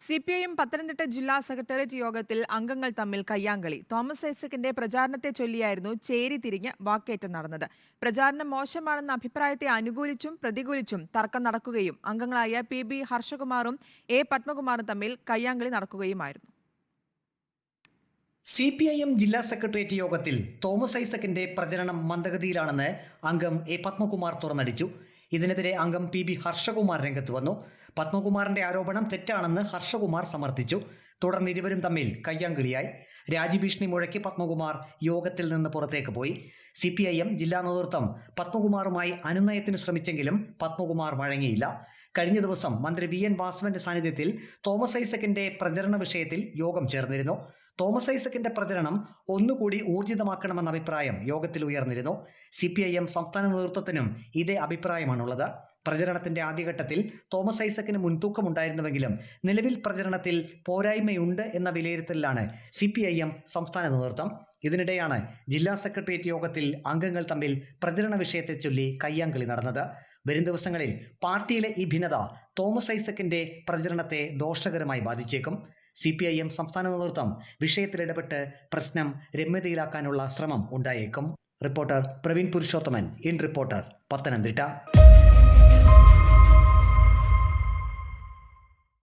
C P I M Pathanamthitta ജില്ലാ secretariat യോഗത്തിൽ അംഗങ്ങൾ തമ്മിൽ കയ്യാങ്കളി. തോമസ് ഐസക്കിന്റെ പ്രചാരണത്തെ ചൊല്ലിയായിരുന്നു ചേരി തിരിഞ്ഞ് വാക്കേറ്റം നടന്നത്. പ്രചാരണം മോശമാണെന്ന അഭിപ്രായത്തെ അനുകൂലിച്ചും പ്രതികൂലിച്ചും തർക്കം നടക്കുകയും അംഗങ്ങളായ പി ബി ഹർഷകുമാറും എ പത്മകുമാറും തമ്മിൽ കയ്യാങ്കളി നടക്കുകയുമായിരുന്നു. സി പി ഐ എം ജില്ലാ സെക്രട്ടേറിയറ്റ് യോഗത്തിൽ തോമസ് ഐസക്കിന്റെ പ്രചരണം മന്ദഗതിയിലാണെന്ന് അംഗം എ പത്മകുമാർ തുറന്നടിച്ചു. ഇതിനെതിരെ അംഗം പി ബി ഹർഷകുമാർ രംഗത്ത് വന്നു. പത്മകുമാറിന്റെ ആരോപണം തെറ്റാണെന്ന് ഹർഷകുമാർ സമർത്ഥിച്ചു. തുടർന്ന് ഇരുവരും തമ്മിൽ കയ്യാങ്കളിയായി. രാജ്യഭീഷണി മുഴക്കി പത്മകുമാർ യോഗത്തിൽ നിന്ന് പുറത്തേക്ക് പോയി. സി പി ഐ എം ജില്ലാ നേതൃത്വം പത്മകുമാറുമായി അനുനയത്തിന് ശ്രമിച്ചെങ്കിലും പത്മകുമാർ വഴങ്ങിയില്ല. കഴിഞ്ഞ ദിവസം മന്ത്രി വി എൻ വാസവന്റെ സാന്നിധ്യത്തിൽ തോമസ് ഐസക്കിന്റെ പ്രചരണ വിഷയത്തിൽ യോഗം ചേർന്നിരുന്നു. തോമസ് ഐസക്കിന്റെ പ്രചരണം ഒന്നുകൂടി ഊർജിതമാക്കണമെന്ന അഭിപ്രായം യോഗത്തിൽ ഉയർന്നിരുന്നു. സി സംസ്ഥാന നേതൃത്വത്തിനും ഇതേ അഭിപ്രായമാണുള്ളത്. പ്രചരണത്തിന്റെ ആദ്യഘട്ടത്തിൽ തോമസ് ഐസക്കിന് മുൻതൂക്കമുണ്ടായിരുന്നുവെങ്കിലും നിലവിൽ പ്രചരണത്തിൽ പോരായ്മയുണ്ട് എന്ന വിലയിരുത്തലിലാണ് സി സംസ്ഥാന നേതൃത്വം. ഇതിനിടെയാണ് ജില്ലാ സെക്രട്ടേറിയറ്റ് യോഗത്തിൽ അംഗങ്ങൾ തമ്മിൽ പ്രചരണ വിഷയത്തെ ചൊല്ലി കയ്യാങ്കളി നടന്നത്. വരും ദിവസങ്ങളിൽ പാർട്ടിയിലെ ഈ ഭിന്നത തോമസ് ഐസക്കിന്റെ പ്രചരണത്തെ ദോഷകരമായി ബാധിച്ചേക്കും. സി പി ഐ എം സംസ്ഥാന നേതൃത്വം വിഷയത്തിൽ ഇടപെട്ട് പ്രശ്നം രമ്യതയിലാക്കാനുള്ള ശ്രമം ഉണ്ടായേക്കും. Reporter Praveen Purushothaman in reporter Pathanamthitta.